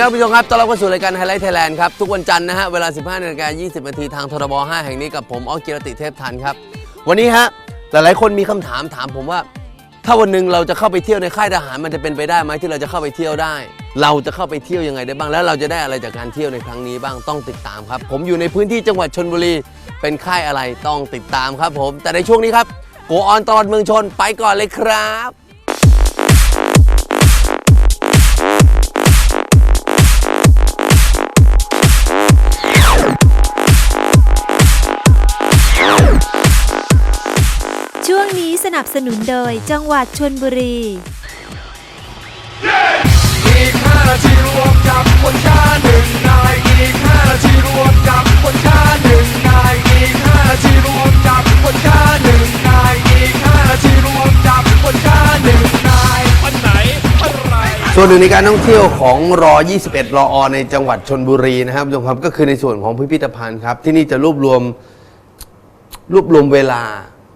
ดีครับผู้ชมครับต้อนรับเข้าสู่รายการไฮไลท์ไทยแลนด์ครับ ทุกวันจันทร์นะฮะ เวลา 15นาฬิกา20นาทีทางทรบ5 แห่งนี้กับผมออกกิรติเทพทันครับ วันนี้ฮะ หลายๆคนมีคำถามถามผมว่า ถ้าวันหนึ่งเราจะเข้าไปเที่ยวในค่ายทหารมันจะเป็นไปได้ไหมที่เราจะเข้าไปเที่ยวได้ เราจะเข้าไปเที่ยวยังไงได้บ้าง แล้วเราจะได้อะไรจากการเที่ยวในครั้งนี้บ้างต้องติดตามครับ ผมอยู่ในพื้นที่จังหวัดชนบุรี เป็นค่ายอะไรต้องติดตามครับผม แต่ในช่วงนี้ครับโกออนตลอดเมืองชนไปก่อนเลยครับ สนับสนุนโดยจังหวัดชนบุรีอีกห้านาทีรวมกับคนค่าหนึ่งนายอีกห้านาทีรวมกับคนค่าหนึ่งนายอีกห้านาทีรวมกับคนค่าหนึ่งนายอีกห้านาทีรวมกับคนค่าหนึ่งนายวันไหนอะไรส่วนหนึ่งในการท่องเที่ยวของรอ 21 รออในจังหวัดชนบุรีนะครับผู้ชมครับก็คือในส่วนของพิพิธภัณฑ์ครับ ที่นี่จะรวบรวมรวบรวมเวลา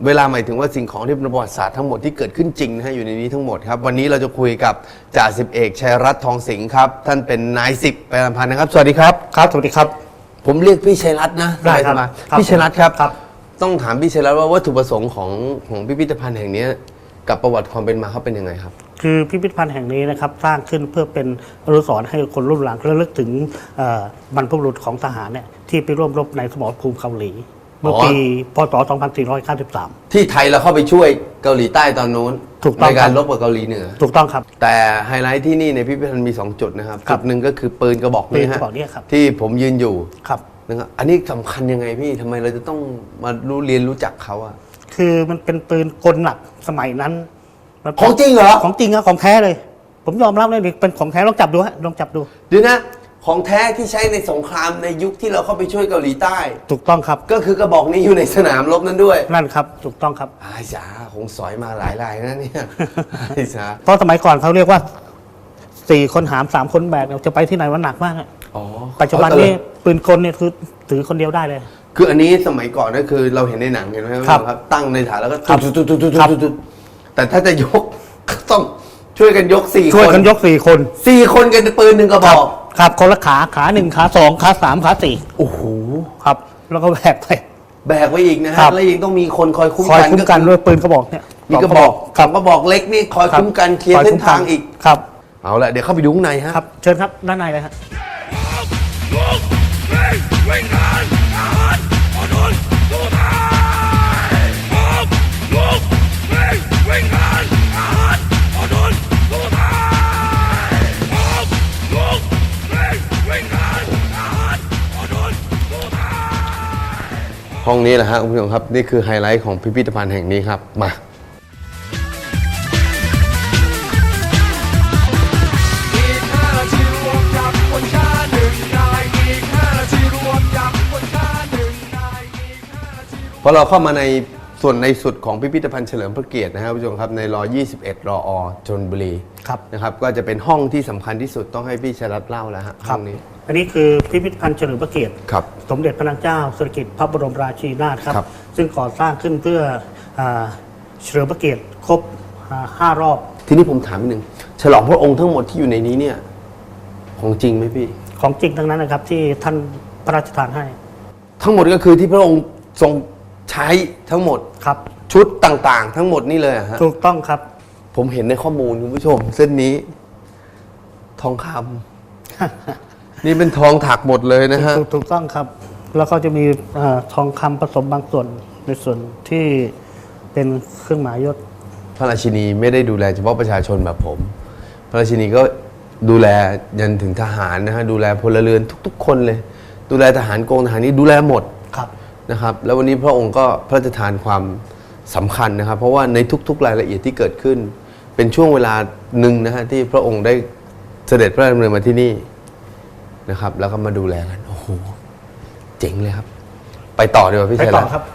เวลาหมายถึงว่าสิ่งของที่เป็นประวัติศาสตร์ทั้งหมดที่เกิดขึ้นจริงนะฮะอยู่ในนี้ทั้งหมดครับ วันนี้เราจะคุยกับจ่าสิบเอกชัยรัตน์ทองสิงห์ครับ ท่านเป็นนายสิบประจำพันนะครับ สวัสดีครับ ครับ สวัสดีครับ ผมเรียกพี่ชัยรัตน์นะได้ครับสบายๆครับพี่ชัยรัตน์ครับ ครับ ต้องถามพี่ชัยรัตน์ว่าวัตถุประสงค์ของของพิพิธภัณฑ์แห่งนี้กับประวัติความเป็นมาเขาเป็นยังไงครับ คือพิพิธภัณฑ์แห่งนี้นะครับสร้างขึ้นเพื่อเป็นอนุสรณ์ให้คนรุ่นหลังระลึกถึงเอ่อบรรพบุรุษของทหารเนี่ยที่ไปร่วมรบในสมรภูมิเกาหลี เมื่ออ๋อปีพศ 2493 ที่ไทยเราเข้าไปช่วยเกาหลีใต้ตอนนู้นถูกต้องในการครับรบกับเกาหลีเหนือ ถูกต้องครับ แต่ไฮไลท์ที่นี่ในพิพิธภัณฑ์มี 2 จุดนะครับครัจุบดหนึ่งก็คือปืนกระบอกปืนี้นกฮะระบอกนี้ครับที่ผมยืนอยู่ครับนะครับอันนี้สำคัญยังไงพี่ทำไมเราจะต้องมารู้เรียนรู้จักเขาอะคือมันเป็นปืนกลหนักสมัยนั้นมันของจริงเหรอของจริงอะของแท้เลย ผมยอมรับเลยนี่เป็นของแท้ลองจับดูฮะลองจับดูดูนะ ของแท้ที่ใช้ในสงครามในยุคที่เราเข้าไปช่วยเกาหลีใต้ ถูกต้องครับ ก็คือกระบอกนี้อยู่ในสนามรบนั้นด้วยนั่นครับถูกต้องครับอาจาคงสอยมาหลายรายนะเนี่ยอาจาเพราะสมัยก่อนเขาเรียกว่าสี่คนหามสามคนแบกเนี่ยจะไปที่ไหนวันหนักมากอะอ๋อปัจจุบันนี้ปืนกลเนี่ยคือถือคนเดียวได้เลย คืออันนี้สมัยก่อนก็คือเราเห็นในหนังเห็นไหมครับครับตั้งในฐานแล้วก็ครับตุ๊ดตุ๊ดตุ๊ดตุ๊ดครับตุ๊ดตุ๊ดแต่ถ้าจะยกก็ต้องช่วยกันยกสี่ช่วยคนกันยกสี่คนสี่คนกันปืนหนึ่งกระบอก ครับคนละขาขาหนึ่งขาสองขาสามขาสี่โอ้โหครับ แล้วก็แบกไป แบกไว้อีกนะฮะครับแล้วยังต้องมีคนคอยคุ้มคอยกันคุ้มกันก็ด้วยปืนกระบอกเนี่ยมีกระบอกครัสองกระบอกเล็กนี่คอยรับคุ้มกันเคลียร์คอเส้นมกัทางอีก ครับเอาละเดี๋ยวเข้าไปดูข้างในฮะ ครับ เชิญครับด้านในเลยฮะ ห้องนี้แหละฮะคุณผู้ชมครับ นี่คือไฮไลท์ของพิพิธภัณฑ์แห่งนี้ครับ มา พอเราเข้ามาใน ส่วนในสุดของพิพิธภัณฑ์เฉลิมพระเกียรตินะครับคุณผู้ชมครับในรอ 21 รออชนบุรีครับนะครับ ก็จะเป็นห้องที่สำคัญที่สุดต้องให้พี่ชรัตน์เล่าแล้วฮะห้องนี้ อันนี้คือพิพิธภัณฑ์เฉลิมพระเกียรติครับสมเด็จพระนางเจ้าสิริกิติ์พระบรมราชินีนาถครับครับ ซึ่งก่อสร้างขึ้นเพื่ออาเฉลิมพระเกียรติครบอ่าห้ารอบ ทีนี้ผมถามนิดนึงฉลองพระองค์ทั้งหมดที่อยู่ในนี้เนี่ยของจริงไหมพี่ ของจริงทั้งนั้นนะครับที่ท่านพระราชทานให้ ทั้งหมดก็คือที่พระองค์ทรง ใช้ทั้งหมดครับโชชุดต่างๆ ทั้งหมดนี่เลยอะฮะถูกต้องครับ ผมเห็นในข้อมูลคุณผู้ชม เส้นนี้ ทองคำนี่เป็นทองถักหมดเลยนะฮะ ถูกถูกต้องครับ แล้วก็จะมีเออทองคำผสมบางส่วนในส่วนที่เป็นเครื่องหมายยศ พระราชินีไม่ได้ดูแลเฉพาะประชาชนแบบผม พระราชินีก็ดูแลยันถึงทหารนะฮะ ดูแลพลเรือนทุก ๆ คนเลย ดูแลทหารกองทหารนี่ดูแลหมดครับ นะครับ แล้ววันนี้พระองค์ก็พระราชทานความสำคัญนะครับ เพราะว่าในทุกๆรายละเอียดที่เกิดขึ้น เป็นช่วงเวลาหนึ่งนะฮะที่พระองค์ได้เสด็จพระราชดำเนินมาที่นี่นะครับ แล้วก็มาดูแลกันโอ้โหเจ๋งเลยครับ ไปต่อดีกว่าพี่ชัยต่รัตน์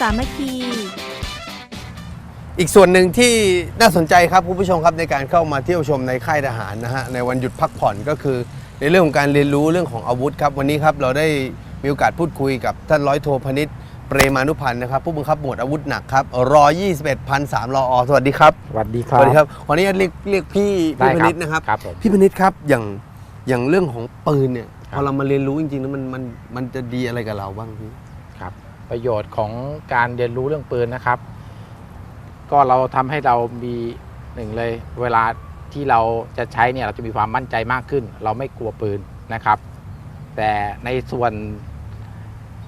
สามัคคี อีกส่วนหนึ่งที่น่าสนใจครับคุณผู้ชมครับในการเข้ามาเที่ยวชมในค่ายทหารนะฮะในวันหยุดพักผ่อนก็คือ ในเรื่องของการเรียนรู้เรื่องของอาวุธครับวันนี้ครับเราได้มีโอกาสพูดคุยกับท่านร้อยโทพนิษฐ์เปรมานุพันธ์นะครับผู้บังคับหมวดอาวุธหนักครับรอ21พันสามรออสวัสดีครับสวัสดีคสรับ วัสดีครับขออนุญาตเรียกเรียกพี่ได้พี่พครับนิษฐ์นะครับครับผมพี่พนิษฐ์ครับอย่างอย่างเรื่องของปืนเนี่ยครัพบ อเรามาเรียนรู้จริงๆแล้วมันมันมันจะดีอะไรกับเราบ้างพี่ครับ ประโยชน์ของการเรียนรู้เรื่องปืนนะครับ ก็เราทำให้เรามีหนึ่งเลย เวลาที่เราจะใช้เนี่ยเราจะมีความมั่นใจมากขึ้น เราไม่กลัวปืนนะครับ แต่ในส่วน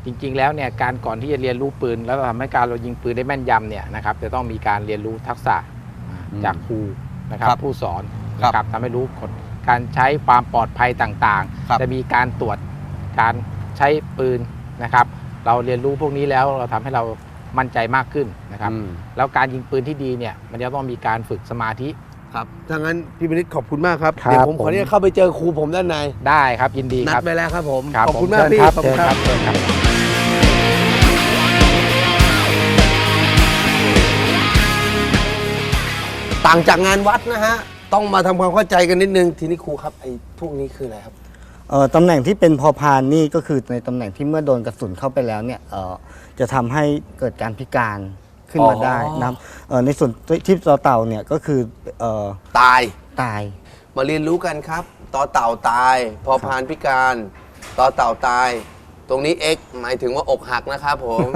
จริง ๆ แล้วเนี่ยการก่อนที่จะเรียนรู้ปืน แล้วทำให้การเรายิงปืนได้แม่นยำเนี่ยนะครับ จะต้องมีการเรียนรู้ทักษะอืมจากครูนะครับครับผู้สอนครับนะครับทำให้รู้กฎการใช้ความปลอดภัยต่างครับๆจะมีการตรวจการใช้ปืนนะครับ เราเรียนรู้พวกนี้แล้วเราทำให้เรามั่นใจมากขึ้นนะครับอืมแล้วการยิงปืนที่ดีเนี่ยมันจะต้องมีการฝึกสมาธิครับถ้างั้นพี่พนิษฐ์ขอบคุณมากครับครับเดี๋ยวผมขผมออนุญาตเข้าไปเจอครูผมด้านใน ได้ครับยินดีนัคดรับไปแล้วครับผมครับขอบคุณผมมากเชิญพี่ครับขอบเชิคุณญคครัรับบเชิญครับ ต่างจากงานวัดนะฮะ ต้องมาทำความเข้าใจกันนิดนึง ทีนี้ครูครับไอ้พวกนี้คืออะไรครับเอ่อ ตำแหน่งที่เป็นพอพานนี่ก็คือในตำแหน่งที่เมื่อโดนกระสุนเข้าไปแล้วเนี่ยเอ่อจะทำให้เกิดการพิการขึ้นมาอ๋อได้นะครับเอ่อในส่วนที่ต่อเต่าเนี่ยก็คือเอ่อตายตาย มาเรียนรู้กันครับต่อเต่าตาย พอพานพิการต่อเต่าตาย ตรงนี้ X หมายถึงว่าอกหักนะครับผม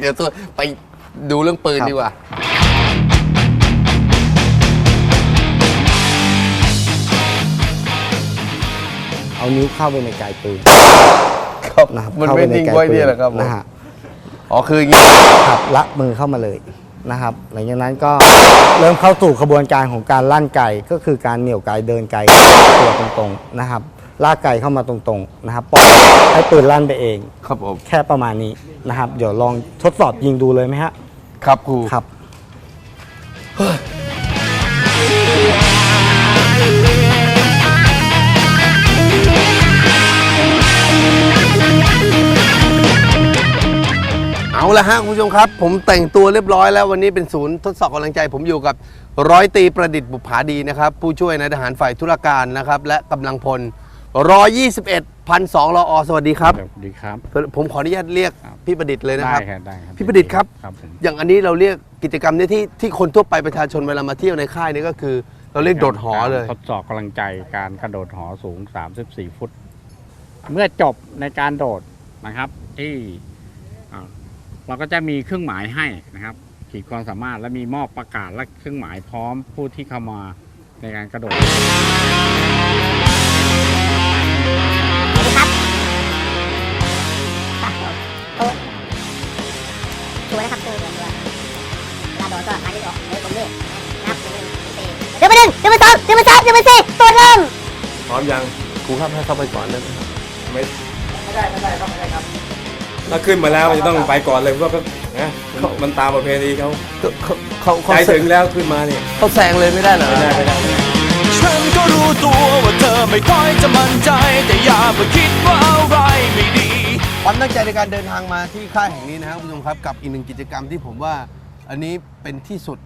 เดี๋ยวตัวไปดูเรื่องปืนครับดีกว่า เอานิ้วเข้าไปในไกลปืนครับนะครับมันเข้าไม่ไปในนิ่งไกลไว้ปืเนี่ยแหละครับผมนะฮะอ๋อคืออย่างนี้ครับละมือเข้ามาเลยนะครับ หลังจากนั้นก็เริ่มเข้าสู่ขบวนการของการลั่นไก่ก็คือการเหนี่ยวไก่เดินไก่ตัวตรงๆนะครับลากไก่เข้ามาตรงๆนะครับปล่อยให้ปืนลั่นไปเอง ครับผมแค่ประมาณนี้นะครับ เดี๋ยวลองทดสอบยิงดูเลยไหมฮะ ครับครูครับ เอาละฮะคุณผู้ชมครับ ผมแต่งตัวเรียบร้อยแล้ววันนี้เป็นศูนย์ทดสอบกำลังใจ ผมอยู่กับร้อยตรีประดิษฐ์บุภาดีนะครับ ผู้ช่วยนายทหารฝ่ายธุรการนะครับ และกำลังพลร้อยยี่สิบเอ็ดพันสองรอสวัสดีครับ สวัสดีครับ ผมขออนุญาตเรียกครับ พี่ประดิษฐ์เลยนะครับได้ครับได้ครับพี่ประดิษฐ์ครับ ครับผมอย่างอันนี้เราเรียกกิจกรรมเนี้ที่ที่คนทั่วไปประชาชนเวลามาเที่ยวในค่ายนี่ก็คือ เราเรียกโดดหอเลย ทดสอบกำลังใจการกระโดดหอสูง 34 ฟุต เมื่อจบในการโดดนะครับ ที่อ่า เราก็จะมีเครื่องหมายให้นะครับ ขีดความสามารถและมีมอบประกาศและเครื่องหมายพร้อมผู้ที่เข้ามาในการกระโดดชัวร์นะครับชัวตัวร์ชัวร์เวลาโดดก็มาที่ออกเลยผมนี่นับหนึ่งเดี๋ยวไปหนึ่งเดี๋ยวไปสองเดี๋ยวไปสามเดี๋ยวไปสี่ตัวเริ่มพร้อมยังครูครับให้เข้าไปก่อนเลยไม่ไม่ได้ไหมครับ ถ้าขึ้นมาแล้วมันจะต้องไปก่อนเลยเพราะว่าก็นะมันมันตามประเพณีเขาเขาเขาเขาใจเขาถึงแล้วขึ้นมาเนี่ยเขาแซงเลยไม่ได้เหรอไม่ได้ไม่ได้ฉันก็รู้ตัวว่าเธอไม่ค่อยจะมั่นใจ แต่อย่าไปคิดว่าอะไรไม่ดีความตั้งใจในการเดินทางมาที่ค่ายแห่งนี้นะครับคุณผู้ชมครับกับอีกหนึ่งกิจกรรมที่ผมว่า อันนี้เป็นที่สุด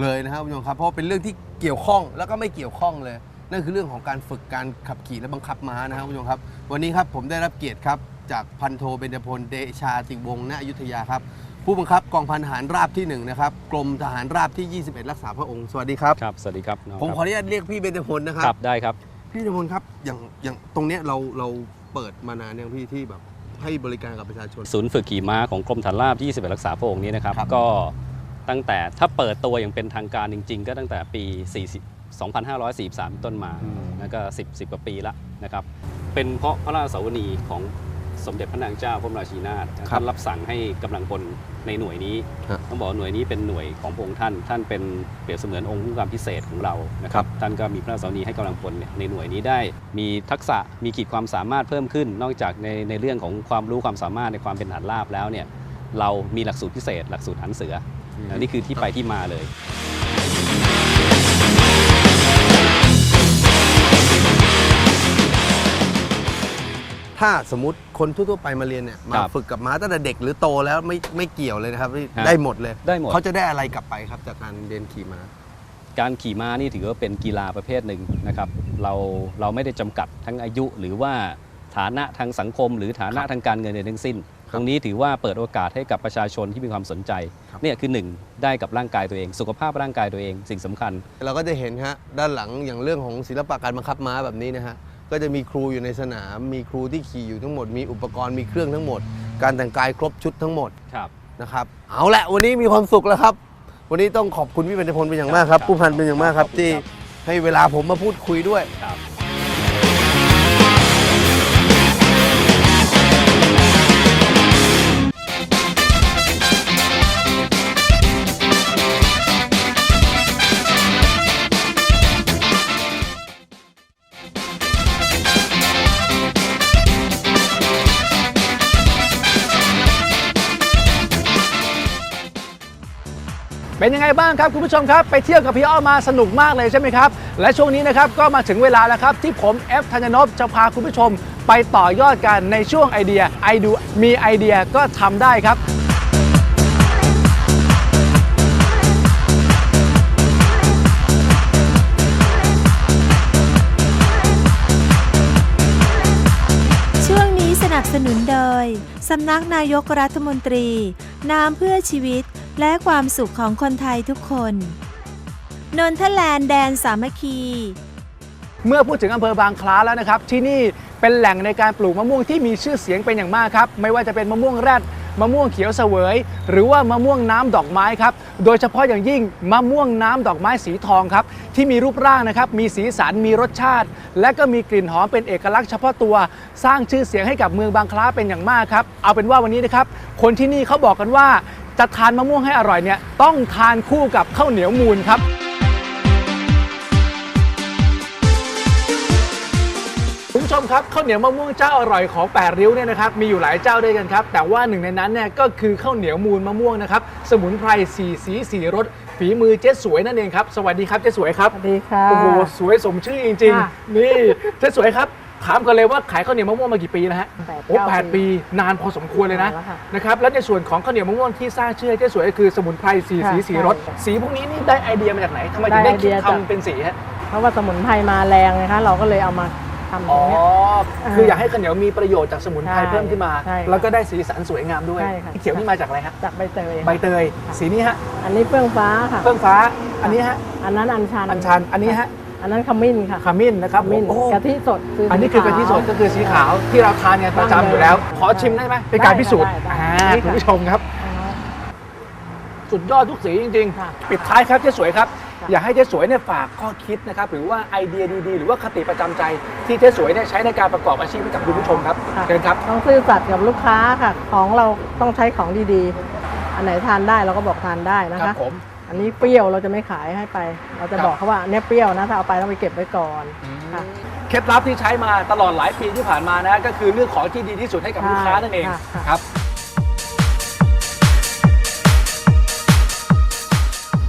เลยนะครับคุณผู้ชมครับ เพราะว่าเป็นเรื่องที่เกี่ยวข้องแล้วก็ไม่เกี่ยวข้องเลย นั่นคือเรื่องของการฝึกการขับขี่และบังคับม้านะครับคุณผู้ชมครับ วันนี้ครับผมได้รับเกียรติครับ จากพันโทเบญจพลเดชาติวงศ์ณอยุธยาครับ ผู้บังคับกองพันทหารราบที่หนึ่งนะครับกรมทหารราบที่ 21 รักษาพระองค์สวัสดีครับ ครับ สวัสดีครับน้องผมครับขออนุญาตเรียกพี่เบญจพลนะครับครับได้ครับ พี่เบญจพลครับอย่างอย่างตรงเนี้ยเราเราเปิดมานานยังพี่ที่แบบให้บริการกับประชาชน ศูนย์ฝึกขี่ม้าของกรมฐานราบ21รักษาพระองค์นี้นะครับ ครับ ก็ตั้งแต่ถ้าเปิดตัวอย่างเป็นทางการจริง ๆ ก็ตั้งแต่ปี 40 2543 ต้นมา แล้วก็ 10 10กว่าปีละนะครับ เป็นเพราะพระราชสวนีของ สมเด็จพระนางเจ้าพระบรมราชินีนาถท่านรับสั่งให้กำลังพลในหน่วยนี้ครับต้องบอกว่าหน่วยนี้เป็นหน่วยของพระองค์ท่าน ท่านเป็นเปรียบเสมือนองค์ผู้การพิเศษของเรานะครับท่านก็มีพระราชสวนีให้กำลังพลเนี่ยในหน่วยนี้ได้ มีทักษะมีขีดความสามารถเพิ่มขึ้น นอกจากในในเรื่องของความรู้ความสามารถในความเป็นทหารราบแล้วเนี่ยเรามีหลักสูตรพิเศษ หลักสูตรหันเสืออนี่คือที่ไปที่มาเลย ถ้าสมมติคนทั่วๆไปมาเรียนเนี่ยมาครับฝึกกับม้าตั้งแต่เด็กหรือโตแล้วไม่ไม่เกี่ยวเลยนะครับพี่ฮะได้หมดเลยได้หมด เขาจะได้อะไรกลับไปครับจากการเรียนขี่ม้า การขี่ม้านี่ถือว่าเป็นกีฬาประเภทหนึ่งนะครับ เราเราไม่ได้จำกัดทั้งอายุหรือว่าฐานะทางสังคม หรือฐานะทางการเงินใดทั้งสิ้น ตรงนี้ถือว่าเปิดโอกาสให้กับประชาชนที่มีความสนใจครับ เนี่ยคือหนึ่งได้กับร่างกายตัวเอง สุขภาพร่างกายตัวเองสิ่งสำคัญ เราก็จะเห็นฮะด้านหลังอย่างเรื่องของศิลปะการบังคับม้าแบบนี้นะฮะ ก็จะมีครูอยู่ในสนาม มีครูที่ขี่อยู่ทั้งหมด มีอุปกรณ์มีเครื่องทั้งหมด การแต่งกายครบชุดทั้งหมดครับนะครับ เอาละวันนี้มีความสุขแล้วครับ วันนี้ต้องขอบคุณพี่บรรจพลเป็นอย่างมากครับครับ ผู้พันเป็นอย่างมากครับขอบคุณที่ครับให้เวลาผมมาพูดคุยด้วย ครับ เป็นยังไงบ้างครับคุณผู้ชมครับ ไปเที่ยวกับพี่อ้อมมาสนุกมากเลยใช่ไหมครับ และช่วงนี้นะครับก็มาถึงเวลาแล้วครับ ที่ผมเอฟธัญนพจะพาคุณผู้ชม ไปต่อยอดกันในช่วงไอเดียไอดูมีไอเดียก็ทำได้ครับช่วงนี้สนับสนุนโดย สำนักนายกรัฐมนตรี น้ำเพื่อชีวิต และความสุขของคนไทยทุกคน นนทแลนด์แดนสามัคคี เมื่อพูดถึงอำเภอบางคล้าแล้วนะครับ ที่นี่เป็นแหล่งในการปลูกมะม่วงที่มีชื่อเสียงเป็นอย่างมากครับ ไม่ว่าจะเป็นมะม่วงแรดมะม่วงเขียวเสวย หรือว่ามะม่วงน้ำดอกไม้ครับ โดยเฉพาะอย่างยิ่งมะม่วงน้ำดอกไม้สีทองครับ ที่มีรูปร่างนะครับ มีสีสัน มีรสชาติ และก็มีกลิ่นหอมเป็นเอกลักษณ์เฉพาะตัว สร้างชื่อเสียงให้กับเมืองบางคล้าเป็นอย่างมากครับ เอาเป็นว่าวันนี้นะครับ คนที่นี่เขาบอกกันว่า จะทานมะม่วงให้อร่อยเนี่ยต้องทานคู่กับข้าวเหนียวมูลครับ คุณผู้ชมครับข้าวเหนียวมะม่วงเจ้าอร่อยของแปดริ้วเนี่ยนะครับมีอยู่หลายเจ้าด้วยกันครับ แต่ว่าหนึ่งในนั้นเนี่ยก็คือข้าวเหนียวมูลมะม่วงนะครับสมุนไพรสีสีสีรสฝีมือเจ๊สวยนั่นเองครับ สวัสดีครับเจ๊สวยครับ สวัสดีค่ะ โอ้โหสวยสมชื่อจริง ค่ะ ๆ นี่เจ๊สวยครับ ถามกันเลยว่าขายข้าวเหนียวมะม่วงมากี่ปีนะฮะแปดโอ้เก้าแปดปีนานพอสมควรเลยนะนานแล้วค่ะนะครับแล้วในส่วนของข้าวเหนียวมะม่วงที่สร้างชื่อให้เจ๊สวยก็คือสมุนไพรสีค่ะสีสีรสใช่สีพวกนี้นี่ได้ไอเดียมาจากไหนทำไมถึงได้ได้ไอคิเดีดยจากทำเป็นสีฮะเพราะว่าสมุนไพรมาแรงนะคะเราก็เลยเอามาทำตอ๋รองเนี้ยคืออยากให้ข้าวเหนียวมีประโยชน์จากสมุนไพรใช่เพิ่มขึ้นมาใช่ค่ะแล้วก็ได้สีสันสวยงามด้วยใช่ค่ะเขียวนี่มาจากอะไรฮะจากใบเตยค่ะใบเตยค่ะสีนี้ฮะ อันนี้เฟื่องฟ้าค่ะ เฟื่องฟ้า อันนี้ฮะ อันนั้นอัญชัน อัญชัน อันนี้ฮะ อันนั้นขมิ้นค่ะขมิ้นนะครับขมิ้นโอ้กะทิสดคืออันนี้คือกะทิสดก็คือสีขาวที่เราทานกันประจำอยู่แล้ว ขอชิมได้ไหมเป็นการพิสูจน์ได้อ่าได้คุณผู้ชมครับอ่าสุดยอดทุกสีจริง ค่ะ ๆ ปิดท้ายครับเจ๊สวยครับ ค่ะ อยากให้เจ๊สวยเนี่ยฝากข้อคิดนะครับหรือว่าไอเดียดีๆ หรือว่าคติประจำใจ ที่เจ๊สวยเนี่ยใช้ในการประกอบอาชีพให้กับคุณผู้ชมครับค่ะเชิญครับ ต้องซื่อสัตย์กับลูกค้าค่ะ ของเราต้องใช้ของดีๆ อันไหนทานได้เราก็บอกทานได้นะครัคะ บผม อันนี้เปรี้ยวเราจะไม่ขายให้ไป เราจะบอกเขาว่าอันเนี้ยเปรี้ยวนะถ้าเอาไปต้องไปเก็บไว้ก่อนค่ะเคล็ดลับที่ใช้มาตลอดหลายปีที่ผ่านมานะก็คือเลือกของที่ดีที่สุดให้กับใช่ลูกค้านั่นเองค่ะค่ะครับ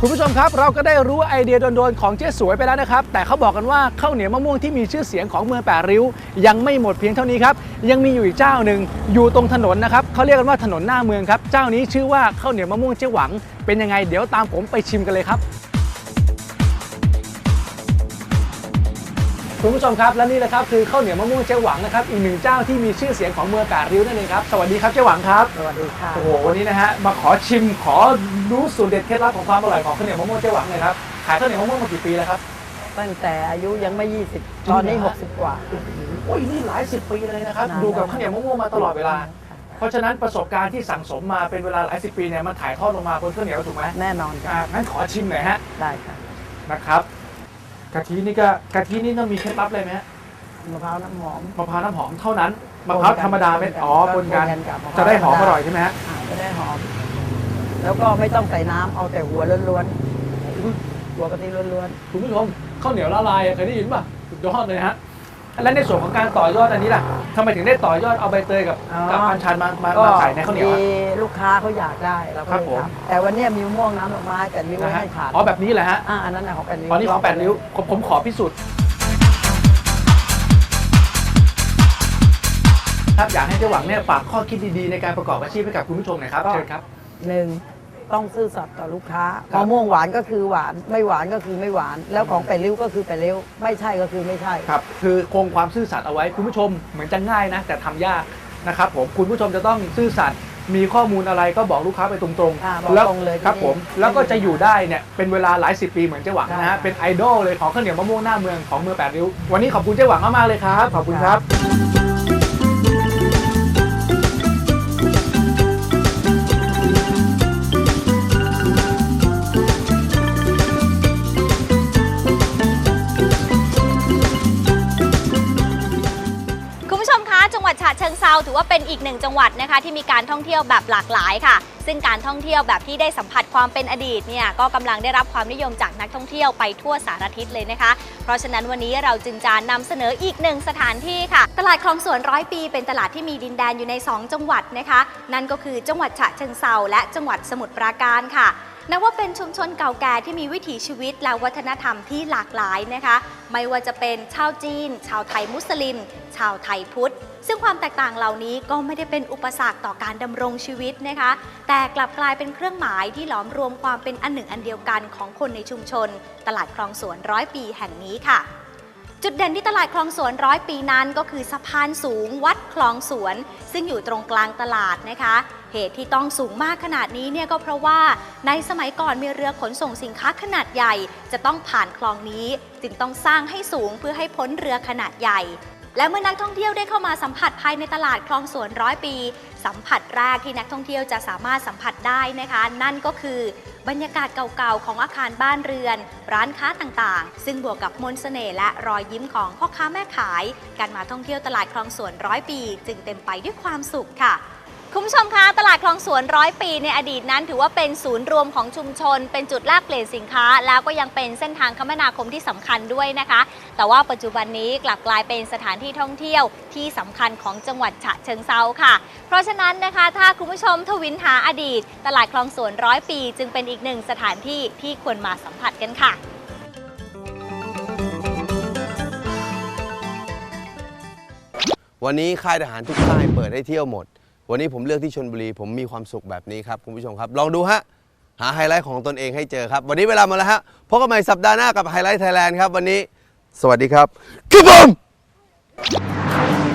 คุณผู้ชมครับเราก็ได้รู้ไอเดียโดนๆของเจ๊สวยไปแล้วนะครับ แต่เขาบอกกันว่าข้าวเหนียวมะม่วงที่มีชื่อเสียงของเมืองแปดริ้ว ยังไม่หมดเพียงเท่านี้ครับ ยังมีอยู่อีกเจ้าหนึ่งอยู่ตรงถนนนะครับเขาเรียกกันว่าถนนหน้าเมืองครับ เจ้านี้ชื่อว่าข้าวเหนียวมะม่วงเจ๊หวัง เป็นยังไงเดี๋ยวตามผมไปชิมกันเลยครับ คุณผู้ชมครับและนี่แหละครับคือข้าวเหนียวมะม่วงเจ๊หวังนะครับอีกหนึ่งเจ้าที่มีชื่อเสียงของเมืองแปดริ้วนั่นเองครับสวัสดีครับเจ๊หวังครับสวัสดีค่ะโอ้โหวันนี้นะฮะมาขอชิมขอรู้สูตรเด็ดเคล็ดลับของความอร่อยของข้าวเหนียวมะม่วงเจ๊หวังเลยครับขายข้าวเหนียวมะม่วงมากี่ปีแล้วครับตั้งแต่อายุยังไม่ 20 ตอนนี้ 60 กว่าโอ้ยนี่หลายสิบปีเลยนะครับนานดูกับข้าวเหนียวมะม่วงมาตลอดเวลา เพราะฉะนั้นประสบการณ์ที่สั่งสมมาเป็นเวลาหลายสิบปีเนี่ยมันถ่ายทอดลงมาบนข้าวเหนียวถูกไหมแน่นอนอ่างั้นขอชิมหน่อยฮะได้ค่ะนะครับ กะทินี่ก็กะทินี่ต้องมีเคล็ดลับเลยไหมฮะมะพร้าวน้ำหอมมะพร้าวน้ำหอมเท่านั้นมะพร้าวธรรมดาไม่อ๋อปนกันกับมพร้าวจะได้หอมธรรอดาร่อยใช่ไหมฮะอ่าจะได้หอม แล้วก็ไม่ต้องใส่น้ำเอาแต่หัวล้วนๆหัวกะทิล้วนคุณผู้ชมข้าวเหนียวละลายเคยได้ยินป่ะสุดยอดเลยฮะ และในส่วนของการต่อยอดอันนี้ล่ะทำไมถึงได้ต่อยอดเอาใบเตยกับอ๋อ กับอัญชันมามาๆก็มาใส่ในข้าวเหนียวมีอะลูกค้าเขาอยากได้เราก็ครับเลยผมทำแต่วันเนี้ยมีมะม่วงน้ำดอกไม้แต่นิ้วนะไม่ฮะให้ขาดอ๋อแบบนี้แหละฮะ อ่าอันนั้นนะของแปดนิ้วตอนนี้ของแปดริ้วผมผมขอพิสูจน์ครับอยากให้เจ้าหวังเนี่ยฝากข้อคิดดีๆในการประกอบอาชีพให้กับคุณผู้ชมหน่อยครับเชิญครับ หนึ่ง ต้องซื่อสัตย์ต่อลูกค้าครับมะม่วงหวานก็คือหวาน ไม่หวานก็คือไม่หวาน แล้วของแปดริ้วก็คือแปดริ้ว ไม่ใช่ก็คือไม่ใช่ ครับ คือคงความซื่อสัตย์เอาไว้คุณผู้ชมเหมือนจะง่ายนะ แต่ทำยากนะครับผมคุณผู้ชมจะต้องซื่อสัตย์มีข้อมูลอะไรก็บอกลูกค้าไปตรงอ่าบอกๆแล้วตรงเลยครับที่นี่ผมแล้วก็จะอยู่ได้เนี่ยเป็นเวลาหลายสิบปีเหมือนเจ๊หวังนะใช่ฮะเป็นไอดอลเลยของข้าวเหนียวมะม่วงหน้าเมืองของเมืองแปดริ้ววันนี้ขอบคุณเจ๊หวังมากๆเลยครับขอบคุณครับ ดเชิงเซาถือว่าเป็นอีกหนึ่งจังหวัดนะคะ ที่มีการท่องเที่ยวแบบหลากหลายค่ะ ซึ่งการท่องเที่ยวแบบที่ได้สัมผัสความเป็นอดีตเนี่ยก็กำลังได้รับความนิยมจากนักท่องเที่ยวไปทั่วสารทิศเลยนะคะ เพราะฉะนั้นวันนี้เราจึงจะนำเสนออีกหนึ่งสถานที่ค่ะ ตลาดคลองสวนร้อยปี เป็นตลาดที่มีดินแดนอยู่ใน 2 จังหวัดนะคะ นั่นก็คือจังหวัดฉะเชิงเซาและจังหวัดสมุทรปราการค่ะ นับว่าเป็นชุมชนเก่าแก่ที่มีวิถีชีวิตและวัฒนธรรมที่หลากหลายนะคะ ไม่ว่าจะเป็นชาวจีน ชาวไทยมุสลิม ชาวไทยพุทธ ซึ่งความแตกต่างเหล่านี้ก็ไม่ได้เป็นอุปสรรคต่อการดำรงชีวิตนะคะ แต่กลับกลายเป็นเครื่องหมายที่หลอมรวมความเป็นอันหนึ่งอันเดียวกันของคนในชุมชน ตลาดคลองสวนร้อยปีแห่งนี้ค่ะ จุดเด่นที่ตลาดคลองสวนร้อยปีนั้นก็คือสะพานสูงวัดคลองสวน ซึ่งอยู่ตรงกลางตลาดนะคะ เหตุที่ต้องสูงมากขนาดนี้เนี่ยก็เพราะว่าในสมัยก่อนมีเรือขนส่งสินค้าขนาดใหญ่ จะต้องผ่านคลองนี้ จึงต้องสร้างให้สูงเพื่อให้พ้นเรือขนาดใหญ่ และเมื่อนักท่องเที่ยวได้เข้ามาสัมผัสภายในตลาดคลองสวนร้อยปี สัมผัสแรกที่นักท่องเที่ยวจะสามารถสัมผัสได้นะคะ นั่นก็คือบรรยากาศเก่าๆ ของอาคารบ้านเรือน ร้านค้าต่างๆ ซึ่งบวกกับมนต์เสน่ห์และรอยยิ้มของพ่อค้าแม่ขาย การมาท่องเที่ยวตลาดคลองสวนร้อยปี จึงเต็มไปด้วยความสุขค่ะ คุณผู้ชมคะตลาดคลองสวนร้อยปีในอดีตนั้น ถือว่าเป็นศูนย์รวมของชุมชน เป็นจุดแลกเปลี่ยนสินค้า แล้วก็ยังเป็นเส้นทางคมนาคมที่สำคัญด้วยนะคะ แต่ว่าปัจจุบันนี้กลับกลายเป็นสถานที่ท่องเที่ยวที่สำคัญของจังหวัดฉะเชิงเซาค่ะ เพราะฉะนั้นนะคะถ้าคุณผู้ชมทวินหาอดีต ตลาดคลองสวนร้อยปี จึงเป็นอีกหนึ่งสถานที่ที่ควรมาสัมผัสกันค่ะวันนี้ค่ายทหารทุกค่ายเปิดให้เที่ยวหมด วันนี้ผมเลือกที่ชนบุรี ผมมีความสุขแบบนี้ครับคุณผู้ชมครับ ลองดูฮะ หาไฮไลท์ของตนเองให้เจอครับ วันนี้เวลามาแล้วฮะพบกันใหม่สัปดาห์หน้ากับไฮไลท์ไทยแลนด์ครับวันนี้ สวัสดีครับครับผม